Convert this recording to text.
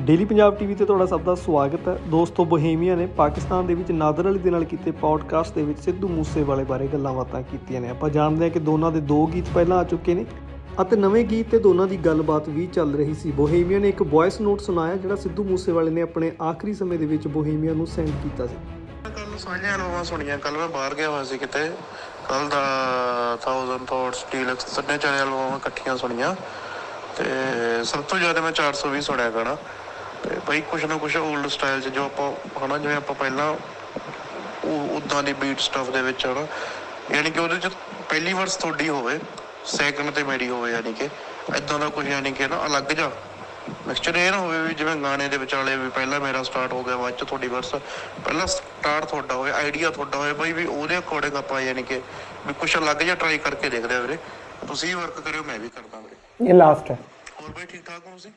Daily Punjab TV ਤੇ ਤੁਹਾਡਾ ਸਭ ਦਾ ਸਵਾਗਤ ਹੈ। ਦੋਸਤੋ, ਬੋਹੇਮੀਆ ਨੇ ਪਾਕਿਸਤਾਨ ਦੇ ਵਿੱਚ ਨਾਦਰ ਅਲੀ ਦੇ ਨਾਲ ਕੀਤੇ ਪੌਡਕਾਸਟ ਦੇ ਵਿੱਚ ਸਿੱਧੂ ਮੂਸੇਵਾਲੇ ਬਾਰੇ ਗੱਲਾਂ ਬਾਤਾਂ ਕੀਤੀਆਂ ਨੇ। ਆਪਾਂ ਜਾਣਦੇ ਹਾਂ ਕਿ ਦੋਨਾਂ ਦੇ ਦੋ ਗੀਤ ਪਹਿਲਾਂ ਆ ਚੁੱਕੇ ਨੇ ਅਤੇ ਨਵੇਂ ਗੀਤ ਤੇ ਦੋਨਾਂ ਦੀ ਗੱਲਬਾਤ ਵੀ ਚੱਲ ਰਹੀ ਸੀ। ਬੋਹੇਮੀਆ ਨੇ ਇੱਕ ਵੌਇਸ ਨੋਟ ਸੁਣਾਇਆ ਜਿਹੜਾ ਸਿੱਧੂ ਮੂਸੇਵਾਲੇ ਨੇ ਆਪਣੇ ਆਖਰੀ ਸਮੇਂ ਦੇ ਵਿੱਚ ਬੋਹੇਮੀਆ ਨੂੰ ਸੈਂਡ ਕੀਤਾ ਸੀ। ਕੱਲ ਸਾਂਝੀਆਂ ਅਲਬਮਾਂ ਸੁਣੀਆਂ। ਕੱਲ ਮੈਂ ਬਾਹਰ ਗਿਆ ਹੋਇਆ ਸੀ ਕਿਤੇ। ਕੱਲ ਦਾ 1000 ਥਾਟਸ ਡੀਲਕਸ ਤਿੰਨੇ ਚਾਰੇ ਅਲਬਮਾਂ ਇਕੱਠੀਆਂ ਸੁਣੀਆਂ। ਤੇ ਸਭ ਤੋਂ ਜ਼ਿਆਦਾ ਮੈਂ 420 ਸੁਣਿਆ ਗਾਣਾ। ਤੇ ਬਈ ਕੁਛ ਨਾ ਕੁਛ 올ਡ ਸਟਾਈਲ 'ਚ ਜੋ ਆਪਾਂ ਹਨਾ ਜਿਵੇਂ ਆਪਾਂ ਪਹਿਲਾਂ ਉਹ ਉਦਾਂ ਦੀ ਬੀਟ ਸਟਫ ਦੇ ਵਿੱਚ ਹਨਾ ਯਾਨੀ ਕਿ ਉਹਦੇ 'ਚ ਪਹਿਲੀ ਵਰਸ ਤੁਹਾਡੀ ਹੋਵੇ ਸੈਕੰਡ ਤੇ ਮੇਰੀ ਹੋਵੇ ਯਾਨੀ ਕਿ ਇਦਾਂ ਦਾ ਕੁਝ ਯਾਨੀ ਕਿ ਨਾ ਅਲੱਗ ਜਾ ਮਿਕਸਚਰ ਇਹ ਨਾ ਹੋਵੇ ਵੀ ਜਿਵੇਂ ਗਾਣੇ ਦੇ ਵਿਚਾਲੇ ਵੀ ਪਹਿਲਾਂ ਮੇਰਾ ਸਟਾਰਟ ਹੋ ਗਿਆ ਬਾਅਦ ਚ ਤੁਹਾਡੀ ਵਰਸ ਪਹਿਲਾਂ ਸਟਾਰਟ ਤੁਹਾਡਾ ਹੋਵੇ ਆਈਡੀਆ ਤੁਹਾਡਾ ਹੋਵੇ ਬਈ ਵੀ ਉਹਦੇ ਅਕੋਰਡਿੰਗ ਆਪਾਂ ਯਾਨੀ ਕਿ ਵੀ ਕੁਛ ਅਲੱਗ ਜਿਹਾ ਟਰਾਈ ਕਰਕੇ ਦੇਖਦੇ ਆ ਵੀਰੇ। ਤੁਸੀਂ ਵਰਕ ਕਰਿਓ ਮੈਂ ਵੀ ਕਰਦਾ ਵੀਰੇ। ਇਹ ਲਾਸਟ ਹੈ। ਹੋਰ ਬਈ ਠੀਕ ਠਾਕ ਹੋ ਤੁਸੀਂ?